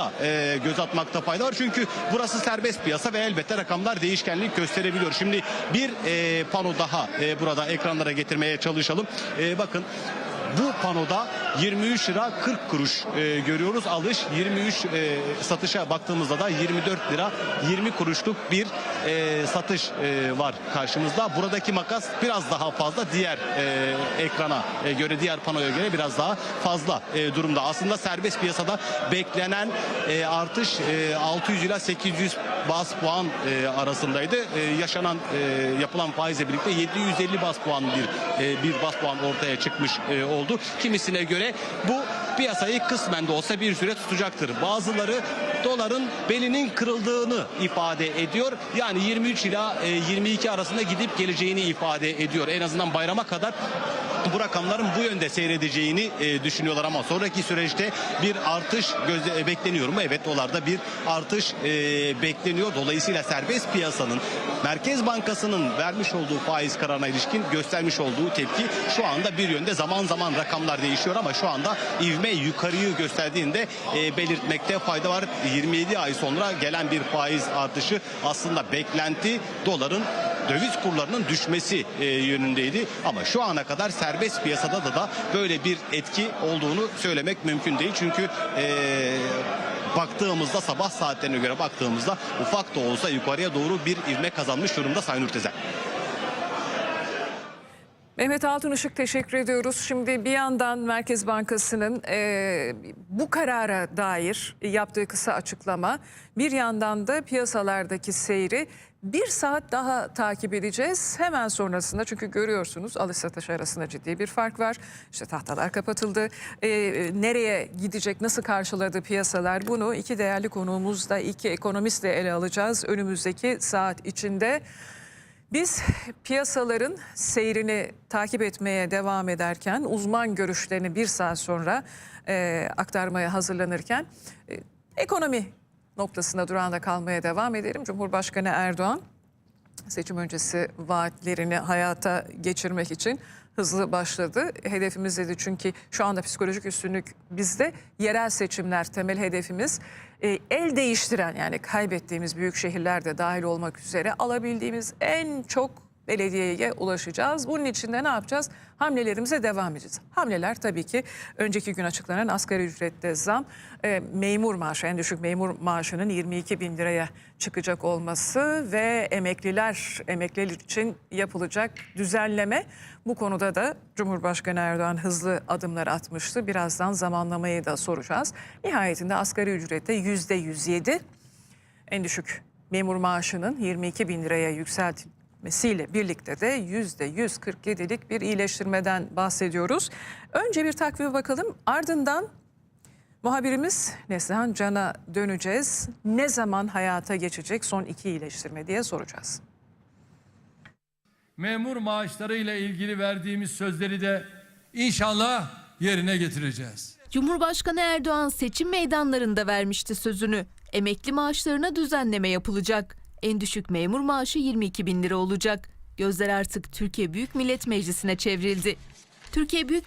da e, göz atmakta fayda var. Çünkü burası serbest piyasa ve elbette rakamlar değişkenlik gösterebiliyor. Şimdi bir e, pano daha e, burada ekranlara getirmeye çalışalım. E, bakın bu panoda 23 lira 40 kuruş e, görüyoruz. Alış 23 e, satışa baktığımızda da 24 lira 20 kuruşluk bir e, satış e, var karşımızda. Buradaki makas biraz daha fazla diğer e, ekrana e, göre diğer panoya göre biraz daha fazla e, durumda. Aslında serbest piyasada beklenen e, artış e, 600 ila 800 bas puan e, arasındaydı. E, yaşanan e, yapılan faizle birlikte 750 bas puan bir e, bir bas puan ortaya çıkmış e, oldu. Kimisine göre bu piyasayı kısmen de olsa bir süre tutacaktır. Bazıları doların belinin kırıldığını ifade ediyor. Yani 23 ila e, 22 arasında gidip geleceğini ifade ediyor. En azından bayrama kadar bu rakamların bu yönde seyredeceğini e, düşünüyorlar ama sonraki süreçte bir artış gözle, e, bekleniyor mu? Evet dolarda bir artış e, bekleniyor. Dolayısıyla serbest piyasanın Merkez Bankası'nın vermiş olduğu faiz kararına ilişkin göstermiş olduğu tepki şu anda bir yönde zaman zaman rakamlar değişiyor ama şu anda ivme yukarıyı gösterdiğinde e, belirtmekte fayda var. 27 ay sonra gelen bir faiz artışı aslında beklenti doların döviz kurlarının düşmesi e, yönündeydi. Ama şu ana kadar serbest piyasada da da böyle bir etki olduğunu söylemek mümkün değil. Çünkü e, baktığımızda sabah saatlerine göre baktığımızda ufak da olsa yukarıya doğru bir ivme kazanmış durumda Sayın Ürtezen. Mehmet Altınışık teşekkür ediyoruz. Şimdi bir yandan Merkez Bankası'nın e, bu karara dair yaptığı kısa açıklama, bir yandan da piyasalardaki seyri bir saat daha takip edeceğiz. Hemen sonrasında çünkü görüyorsunuz alış satış arasında ciddi bir fark var. İşte tahtalar kapatıldı. E, nereye gidecek, nasıl karşıladı piyasalar bunu iki değerli konuğumuzla, iki ekonomistle ele alacağız önümüzdeki saat içinde. Biz piyasaların seyrini takip etmeye devam ederken uzman görüşlerini bir saat sonra e, aktarmaya hazırlanırken e, ekonomi noktasında durağında kalmaya devam edelim. Cumhurbaşkanı Erdoğan seçim öncesi vaatlerini hayata geçirmek için hızlı başladı. Hedefimiz dedi çünkü şu anda psikolojik üstünlük bizde yerel seçimler temel hedefimiz. E, el değiştiren yani kaybettiğimiz büyük şehirler de dahil olmak üzere alabildiğimiz en çok belediyeye ulaşacağız. Bunun için de ne yapacağız? Hamlelerimize devam edeceğiz. Hamleler tabii ki önceki gün açıklanan asgari ücrette zam, e, memur maaşı, en düşük memur maaşının 22 bin liraya çıkacak olması ve emekliler, emekliler için yapılacak düzenleme. Bu konuda da Cumhurbaşkanı Erdoğan hızlı adımlar atmıştı. Birazdan zamanlamayı da soracağız. Nihayetinde asgari ücrette yüzde 107 en düşük memur maaşının 22 bin liraya yükseltilmesiyle birlikte de yüzde 147'lik bir iyileştirmeden bahsediyoruz. Önce bir takvime bakalım ardından muhabirimiz Neslihan Can'a döneceğiz. Ne zaman hayata geçecek son iki iyileştirme diye soracağız. memur maaşları ile ilgili verdiğimiz sözleri de inşallah yerine getireceğiz. Cumhurbaşkanı Erdoğan seçim meydanlarında vermişti sözünü. Emekli maaşlarına düzenleme yapılacak. En düşük memur maaşı 22 bin lira olacak. Gözler artık Türkiye Büyük Millet Meclisi'ne çevrildi. Türkiye Büyük